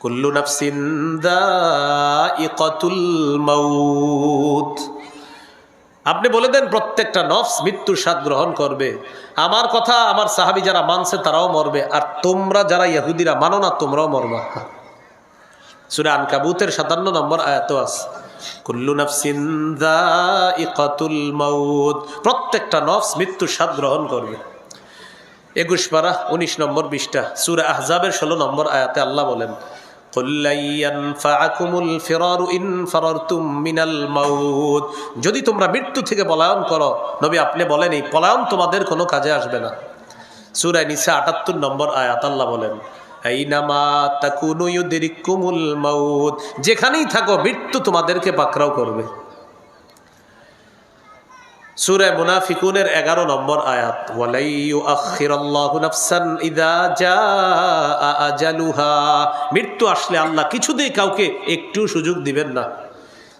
কুল্লু নাফসিন দাইকাতুল মাউত। আপনি বলে দেন প্রত্যেকটা নফস মৃত্যুর স্বাদ গ্রহণ করবে। আমার কথা আমার সাহাবি যারা মানছে তারাও মরবে। আর তোমরা যারা ইহুদিরা মানো না, তোমরাও মরবা। সুরা আনকাবুতের সাতান্ন নম্বর আয়াত আছে। কুল্লু নাফসিন দাইকাতুল মাউত। প্রত্যেকটা নফস মৃত্যুর স্বাদ গ্রহণ করবে। একুশ পারা উনিশ নম্বর বিশটা সুরা আহজাবের ষোলো নম্বর আয়াতে আল্লাহ বলেন যদি তোমরা মৃত্যু থেকে পলায়ন করো, নবী আপনি বলেন এই পলায়ন তোমাদের কোনো কাজে আসবে না। সুরায় নিশা আটাত্তর নম্বর আয়াত, আল্লাহ বলেন যেখানেই থাকো মৃত্যু তোমাদেরকে পাকড়াও করবে। সুরে মুনাফিকুনের এগারো নম্বর আয়াত মৃত্যু আসলে আল্লাহ কিছুতেই কাউকে একটু সুযোগ দিবেন না।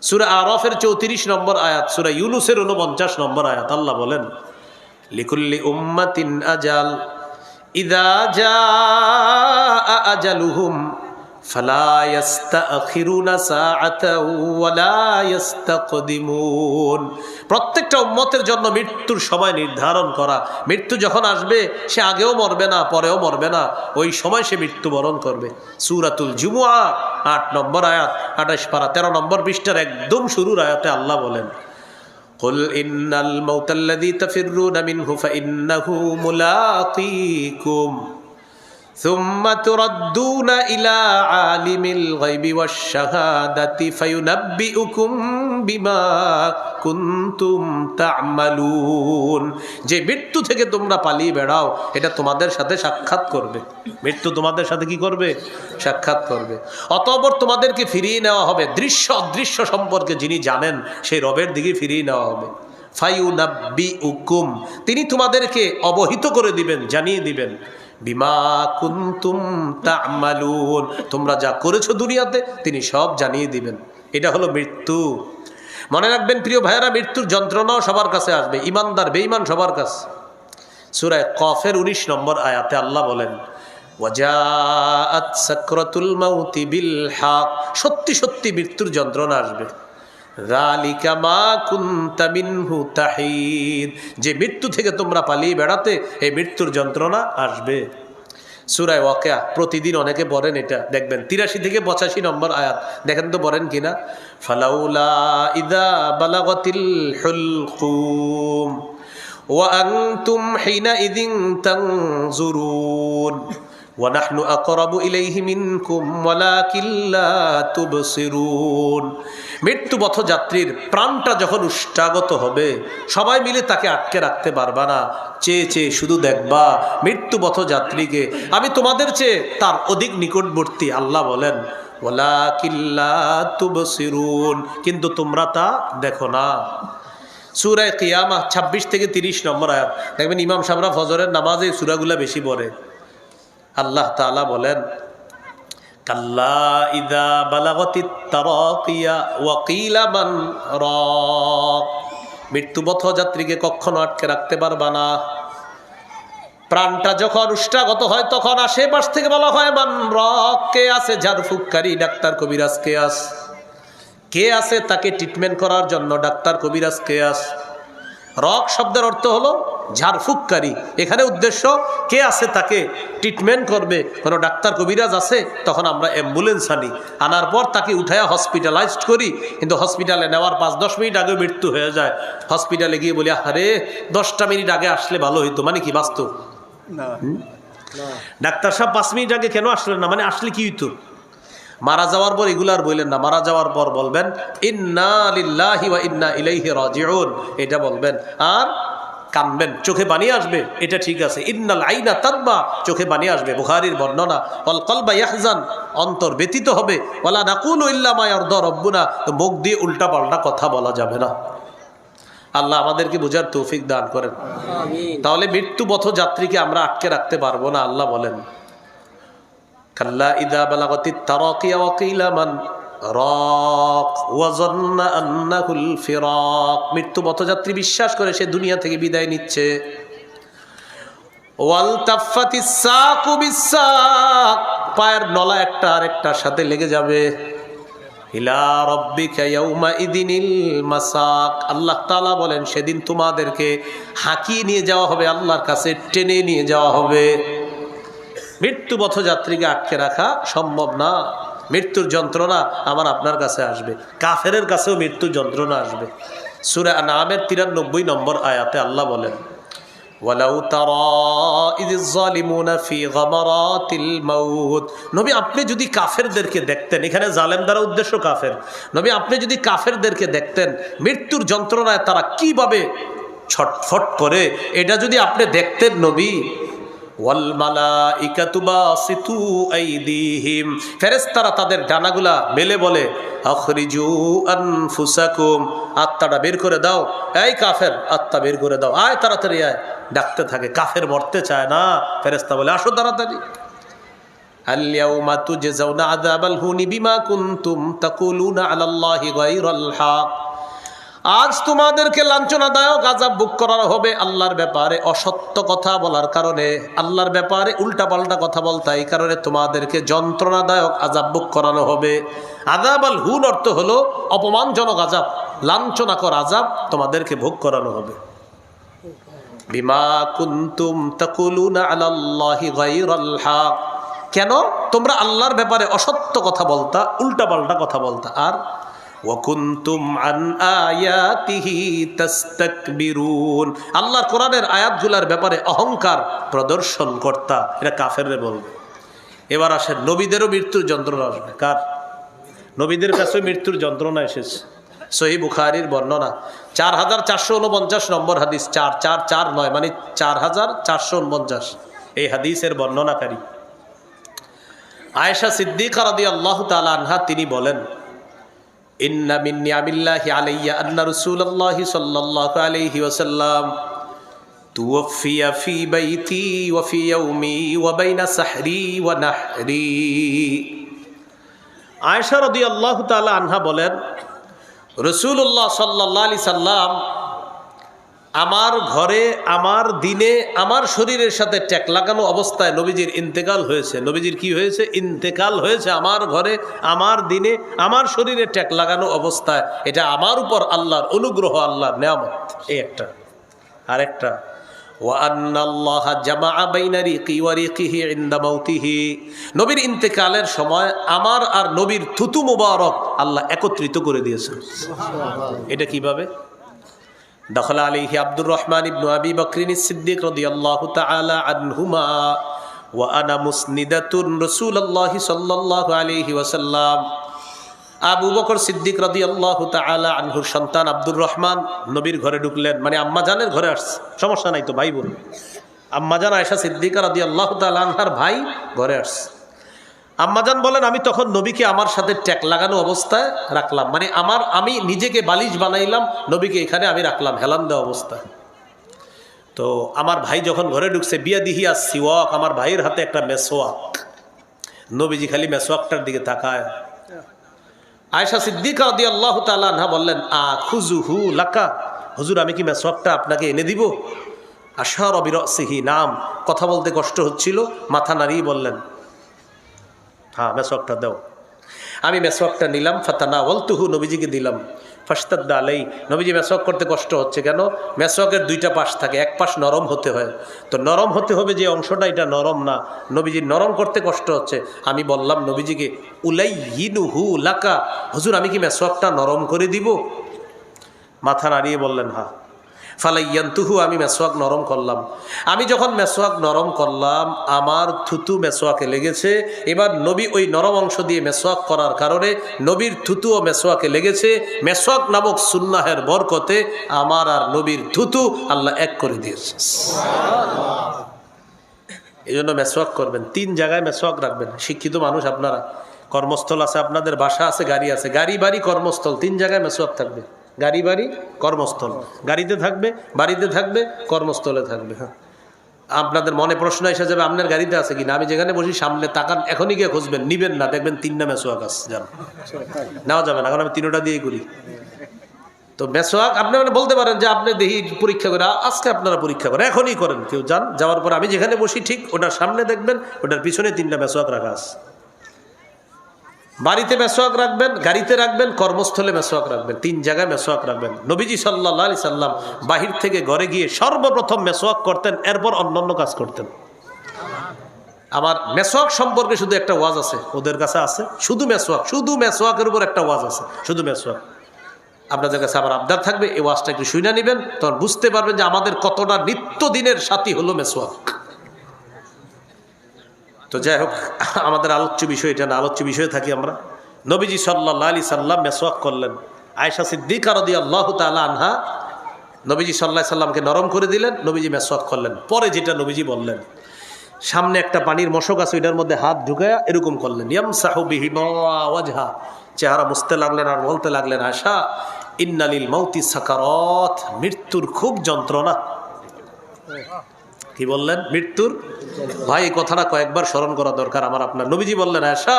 সূরা আরফের চৌত্রিশ নম্বর আয়াত, সূরা ইউনুসের উনপঞ্চাশ নম্বর আয়াত, আল্লাহ বলেন, লিকুল্লি উম্মাতিন আজাল ইদা জাআ আজালুহুম। ফালা ইয়াস্তাখিরুনা সাআতাও ওয়ালা ইয়াস্তাকদিমুন প্রত্যেকটা উম্মতের জন্য মৃত্যুর সময় নির্ধারণ করা মৃত্যু যখন আসবে সে আগেও মরবে না পরেও মরবে না ওই সময় সে মৃত্যুবরণ করবে সুরাতুল জুমুয়া আট নম্বর আয়াত আঠাশ পারা তেরো নম্বর পৃষ্ঠার একদম শুরুর আয়াতে আল্লাহ বলেন قل إن الموت الذي تفرون منه فإنه ملاقيكم ثم تردون إلى عالم الغيب والشهادة فينبئكم بما كنتم تعملون যে মৃত্যু থেকে তোমরা পালিয়ে বেড়াও এটা তোমাদের সাথে সাক্ষাৎ করবে মৃত্যু তোমাদের সাথে কি করবে সাক্ষাৎ করবে অতঃপর তোমাদেরকে ফিরিয়ে নেওয়া হবে দৃশ্য অদৃশ্য সম্পর্কে যিনি জানেন সেই রবের দিকে ফিরিয়ে নেওয়া হবে ফাইউনাব্বি উকুম তিনি তোমাদেরকে অবহিত করে দিবেন জানিয়ে দিবেন বিমা কুন্তুম তোমরা যা করেছ দুনিয়াতে, তিনি সব জানিয়ে দিবেন। এটা হলো মৃত্যু। মনে রাখবেন, প্রিয় ভাইয়েরা, মৃত্যুর যন্ত্রণাও সবার কাছে আসবে। ইমানদার, বেঈমান সবার কাছে। সুরায় কফের উনিশ নম্বর আয়াতে আল্লাহ বলেন সত্যি সত্যি মৃত্যুর যন্ত্রণা আসবে। যে মৃত্যু থেকে তোমরা পালিয়ে বেড়াতে এই মৃত্যুর যন্ত্রণা আসবে। সুরায় ওয়াকেয়া প্রতিদিন অনেকে বলেন এটা। দেখবেন, তিরাশি থেকে পঁচাশি নম্বর আয়াত। দেখেন তো বলেন কিনা? ফালাউলা ইদা বালাগতিল ওয়াং তুম আনতুম ইদিং তং জুরুন ونحن أقرب إليه منكم ولكن لا تبصرون মৃত্যুপথ যাত্রীর প্রাণটা যখন উষ্টাগত হবে সবাই মিলে তাকে আটকে রাখতে পারবা না চেয়ে চেয়ে শুধু দেখবা মৃত্যুপথ যাত্রীকে আমি তোমাদের চেয়ে তার অধিক নিকটবর্তী আল্লাহ বলেন ওলা কিল্লা তুবসিরুন কিন্তু তোমরা তা দেখো না সুরায় কিয়ামা ছাব্বিশ থেকে তিরিশ নম্বর আয়াত দেখবেন ইমাম সামরা ফজরের নামাজে সুরাগুলা বেশি পড়ে আল্লাহ তাআলা বলেন, কাল্লা ইদা বালাগতি মৃত্যুপথ যাত্রীকে কখনো আটকে রাখতে পারবা না। প্রাণটা যখন উষ্টাগত হয়, তখন আশেপাশ থেকে বলা হয়, মান রক, কে আছে ঝাড়ফুককারী ডাক্তার কবিরাজ কে আছে কে আছে তাকে ট্রিটমেন্ট করার জন্য? ডাক্তার কবিরাজ কে আছে রক শব্দের অর্থ হলো ঝাড়ফুককারী। এখানে উদ্দেশ্য কে আছে তাকে ট্রিটমেন্ট করবে? কোনো ডাক্তার কবিরাজ আছে? তখন আমরা অ্যাম্বুলেন্স আনি। আনার পর তাকে উঠায়া হসপিটালাইজড করি। কিন্তু হসপিটালে নেওয়ার পাঁচ দশ মিনিট আগে মৃত্যু হয়ে যায়। হসপিটালে গিয়ে বলি আরে দশটা মিনিট আগে আসলে ভালো হইতো। মানে কি বাস্তব? ডাক্তার সাহেব পাঁচ মিনিট আগে কেন আসলেন না? মানে আসলে কি হইতো? মারা যাওয়ার পর এগুলার বললেন না মারা যাওয়ার পর বলবেন ইন্না লিল্লাহি ওয়া ইন্না ইলাইহি রাজিউন। এটা বলবেন আর কানবেন চোখে বানিয়ে আসবে এটা ঠিক আছে। ইন্নাল আইনা তাদবা চোখে বানিয়ে আসবে বুখারীর বর্ণনা। অল কলবা ইয়াহজান অন্তর ব্যতীত হবে। ওয়ালা নাকুলু ইল্লা মা ইয়ারদা রব্বুনা। মুখ দিয়ে উল্টা পাল্টা কথা বলা যাবে না। আল্লাহ আমাদেরকে বোঝার তৌফিক দান করেন। তাহলে মৃত্যুপথ যাত্রীকে আমরা আটকে রাখতে পারব না আল্লাহ বলেন। কাল্লা ইদা বালাগতি তারাকিয়া রাক ওয়াজান্না মৃত্যু পথযাত্রী বিশ্বাস করে সে দুনিয়া থেকে বিদায় নিচ্ছে। পায়ের নলা একটা আরেকটার সাথে লেগে যাবে। মাসাক। আল্লাহ বলেন, সেদিন তোমাদেরকে হাঁকিয়ে নিয়ে যাওয়া হবে, আল্লাহর কাছে টেনে নিয়ে যাওয়া হবে। মৃত্যু পথযাত্রীকে আটকে রাখা সম্ভব না। মৃত্যুর যন্ত্রণা আমার আপনার কাছে আসবে। কাফেরের কাছেও মৃত্যুর যন্ত্রণা আসবে। সুরে নামের তিরানব্বই নম্বর আয়াতে আল্লাহ বলেন নবী, আপনি যদি কাফেরদেরকে দেখতেন, এখানে জালেম দ্বারা উদ্দেশ্য কাফের। নবী, আপনি যদি কাফেরদেরকে দেখতেন, মৃত্যুর যন্ত্রণায় তারা কীভাবে ছটফট করে, এটা যদি আপনি দেখতেন নবী ওয়াল মালাইকাতু বাসিতু আইদিহিম ফেরেশতারা তাদের ডানাগুলা মেলে বলে আখরিজু আনফুসাকুম আত্মাটা বের করে দাও এই কাফের আত্মা বের করে দাও আয় তাড়াতাড়ি আয় ডাকতে থাকে কাফের মরতে চায় না ফেরেশতা বলে আসো তাড়াতাড়ি اليوم تجزون عذاب الهون بما كنتم تقولون على الله غير الحق আজ তোমাদেরকে লাঞ্ছনাদায়ক আজাব বুক করানো হবে আল্লাহর ব্যাপারে অসত্য কথা বলার কারণে। আল্লাহর ব্যাপারে উল্টাপাল্টা কথা বলতা এই কারণে তোমাদেরকে যন্ত্রণাদায়ক আজাব বুক করানো হবে। আজাব আল হুন অর্থ হলো অপমানজনক আজাব লাঞ্ছনাকর আজাব তোমাদেরকে ভোগ করানো হবে। বিমা কুন্তুম কেন? তোমরা আল্লাহর ব্যাপারে অসত্য কথা বলতা, উল্টাপাল্টা কথা বলতা। আর ওয়াকুন্তুম আন আয়াতিহি তাস্তাকবিরুন। কোরআনের আয়াতগুলোর ব্যাপারে অহংকার প্রদর্শন কর্তা এটা কাফেররে বলবে। এবার আসেন, নবীদেরও মৃত্যুর যন্ত্রণা আসবে। কার? নবীদের কাছে মৃত্যুর যন্ত্রণা এসেছে। সহি বুখারির বর্ণনা, চার হাজার চারশো উনপঞ্চাশ নম্বর হাদিস, চার চার চার নয় মানে চার হাজার চারশো উনপঞ্চাশ। এই হাদিসের বর্ণনাকারী। আয়েশা সিদ্দিকার রাদি আল্লাহ তালা আনহা, তিনি বলেন ইন্না মিন নিয়ামিল্লাহি আলাইয়া আন্না রাসূলুল্লাহি সাল্লাল্লাহু আলাইহি ওয়াসাল্লাম توفي في بيتي وفي يومي وبين سحري ونحري আয়েশা রদি আল্লাহ তালা আনহা বলেন রসুল্লাহ সাল্লাহ আলি সাল্লাম আমার ঘরে, আমার দিনে, আমার শরীরের সাথে ট্যাক লাগানো অবস্থায় নবীজির ইন্তেকাল হয়েছে। নবীজির কি হয়েছে? ইন্তেকাল হয়েছে আমার ঘরে, আমার দিনে, আমার শরীরে ট্যাক লাগানো অবস্থায়। এটা আমার উপর আল্লাহর অনুগ্রহ, আল্লাহর নেয়ামত। এই একটা। আরেকটা। নবীর ইন্তেকালের সময় আমার আর নবীর থুতু মুবারক আল্লাহ একত্রিত করে দিয়েছেন। এটা কীভাবে? দখল আলিহি আব্দুর রহমান ইবনু আবি বকরিন সিদ্দিক রাদিয়াল্লাহু তাআলা আনহুমা ওয়া আনা মুসনিদাতুন রাসূলুল্লাহি সাল্লাল্লাহু আলাইহি ওয়াসাল্লাম। আবু বকর সিদ্দিক রাদি আল্লাহ তালা আনহুর সন্তান আব্দুর রহমান নবীর ঘরে ঢুকলেন। মানে আম্মাজানের ঘরে আসছে। সমস্যা নাই তো, ভাই বোন। আম্মাজান আয়সা সিদ্দিকা রাদি আল্লাহ আনহার ভাই ঘরে আসছে। আম্মাজান বলেন, আমি তখন নবীকে আমার সাথে ট্যাক লাগানো অবস্থায় রাখলাম। মানে আমার, আমি নিজেকে বালিশ বানাইলাম, নবীকে এখানে আমি রাখলাম, হেলান দেওয়া অবস্থায়। তো আমার ভাই যখন ঘরে ঢুকছে, বিয়া দিহিয়া সিওয়াক আমার ভাইয়ের হাতে একটা মেসোয়াক। নবীজি খালি মেসোয়াকটার দিকে তাকায়। আয়সা সিদ্দিকা আল্লাহ তালা বললেন, আ খুজু হু লাকা হুজুর, আমি কি মেসোয়াকটা আপনাকে এনে দিব? আশার অবিরসিহি নাম কথা বলতে কষ্ট হচ্ছিল। মাথা নাড়িয়ে বললেন হ্যাঁ মেসওয়াকটা দাও। আমি মেসওয়াকটা নিলাম, ফাতানা ওলতুহু নবীজিকে দিলাম। ফাস্তাদ্দা আলাই নবীজি মেসওয়াক করতে কষ্ট হচ্ছে কেন? মেসওয়াকের দুইটা পাশ থাকে, এক পাশ নরম হতে হয়। তো নরম হতে হবে যে অংশটা, এটা নরম না। নবীজি নরম করতে কষ্ট হচ্ছে। আমি বললাম, নবীজিকে উলাই হিনু হু লাকা। হুজুর, আমি কি মেসওয়াকটা নরম করে দিব? মাথা নাড়িয়ে বললেন হ্যাঁ। ফালাইয়ান্তুহু আমি মেসোয়াক নরম করলাম। আমি যখন মেসোয়াক নরম করলাম, আমার থুতু মেসোয়াকে লেগেছে। এবার নবী ওই নরম অংশ দিয়ে মেসোয়াক করার কারণে নবীর থুতু ও মেসোয়াকে লেগেছে। মেসোয়াক নামক সুন্নাহের বরকতে আমার আর নবীর থুতু আল্লাহ এক করে দিয়েছে। এই জন্য মেসোয়াক করবেন। তিন জায়গায় মেসোয়াক রাখবেন। শিক্ষিত মানুষ আপনারা। কর্মস্থল আছে, আপনাদের বাসা আছে, গাড়ি আছে। গাড়ি, বাড়ি, কর্মস্থল, তিন জায়গায় মেসোয়াক থাকবে। গাড়ি বাড়ি, কর্মস্থল। গাড়িতে থাকবে, বাড়িতে থাকবে, কর্মস্থলে থাকবে হ্যাঁ। আপনাদের মনে প্রশ্ন এসে যাবে, আপনার গাড়িতে আছে কিনা? আমি যেখানে বসি, সামনে তাকান, এখনই গিয়ে খুঁজবেন, নিবেন না, দেখবেন তিন নামে সোয়াক আছে, যান। নেওয়া যাবে না, কারণ আমি তিনোটা দিয়েই করি। তো মেসোয়াক, আপনি মানে বলতে পারেন যে আপনি দেখি পরীক্ষা করে, আজকে আপনারা পরীক্ষা করেন, এখনই করেন, কেউ যান, যাওয়ার পর আমি যেখানে বসি, ঠিক ওটার সামনে দেখবেন, ওটার পিছনে তিনটা মেসোয়াক রাখা আছে। বাড়িতে মেসোয়াক রাখবেন, গাড়িতে রাখবেন, কর্মস্থলে মেসোয়াক রাখবেন, তিন জায়গায় মেসোয়াক রাখবেন। নবীজি সাল্লাহ আলি সাল্লাম বাহির থেকে ঘরে গিয়ে সর্বপ্রথম মেসোয়াক করতেন, এরপর অন্যান্য কাজ করতেন। আমার মেসোয়াক সম্পর্কে শুধু একটা ওয়াজ আছে, ওদের কাছে আছে। শুধু মেসোয়াক, শুধু মেসোয়াকের উপর একটা ওয়াজ আছে, শুধু মেসোয়াক। আপনাদের কাছে আমার আবদার থাকবে, এই ওয়াজটা একটু শুনে নেবেন, তখন বুঝতে পারবেন যে আমাদের কতটা নিত্যদিনের সাথী হলো মেসোয়াক। তো যাই হোক, আমাদের আলোচ্য বিষয় এটা না, আলোচ্য বিষয়ে থাকি আমরা। নবীজি সাল্লাহ আলি সাল্লাম মেসোয়াক করলেন। আয়সা সিদ্দিকা রদি আল্লাহ তালা আনহা নবীজি সাল্লাহ সাল্লামকে নরম করে দিলেন, নবীজি মেসোয়াক করলেন। পরে যেটা নবীজি বললেন, সামনে একটা পানির মশক আছে, ওইটার মধ্যে হাত ঢুকায়া এরকম করলেন ইয়াম সাহুবিহি ওয়াজহা। চেহারা মুছতে লাগলেন আর বলতে লাগলেন আশা ইন্নালিল মৌতি সাকারত, মৃত্যুর খুব যন্ত্রণা। কি বললেন? মৃত্যুর? ভাই, এই কথাটা কয়েকবার স্মরণ করা দরকার আমার আপনার। নবীজি বললেন আশা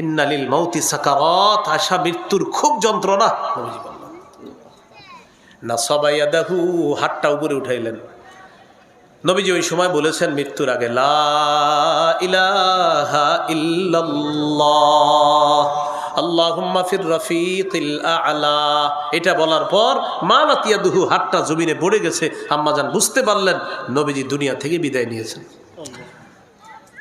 ইন্নালিল মৌতি সাকারত। আশা মৃত্যুর খুব যন্ত্রণা, নবীজি বললেন। না সবাই দেখু হাতটা উপরে উঠাইলেন। নবীজি ওই সময় বলেছেন, মৃত্যুর আগে, লা ইলাহা ইল্লাল্লাহ। আল্লাহুম্মা ফির রফিকিল আ'লা। এটা বলার পর মালাতিয়া দুহু হাতটা জমিনে পড়ে গেছে। আম্মাজান বুঝতে পারলেন, নবীজি দুনিয়া থেকে বিদায় নিয়েছেন।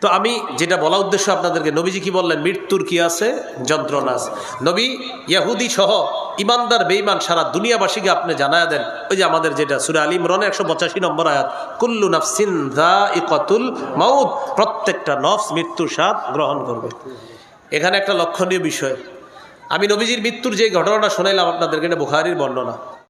তো আমি যেটা বলা উদ্দেশ্য আপনাদেরকে, নবীজি কি বললেন? মৃত্যুর কি আছে? যন্ত্রণা নবী, ইয়াহুদি সহ ইমানদার, বেঈমান সারা দুনিয়াবাসীকে আপনি জানায় দেন। ওই যে আমাদের যেটা, সুরে আলী ইমরানের একশো পঁচাশি নম্বর আয়াত, কুল্লু নাফসিন ইকতুল মাউদ প্রত্যেকটা নফস মৃত্যুর স্বাদ গ্রহণ করবে। এখানে একটা লক্ষণীয় বিষয়। আমি নবীজির মৃত্যুর যে ঘটনাটা শোনাইলাম আপনাদেরকে এটা বুখারির বর্ণনা।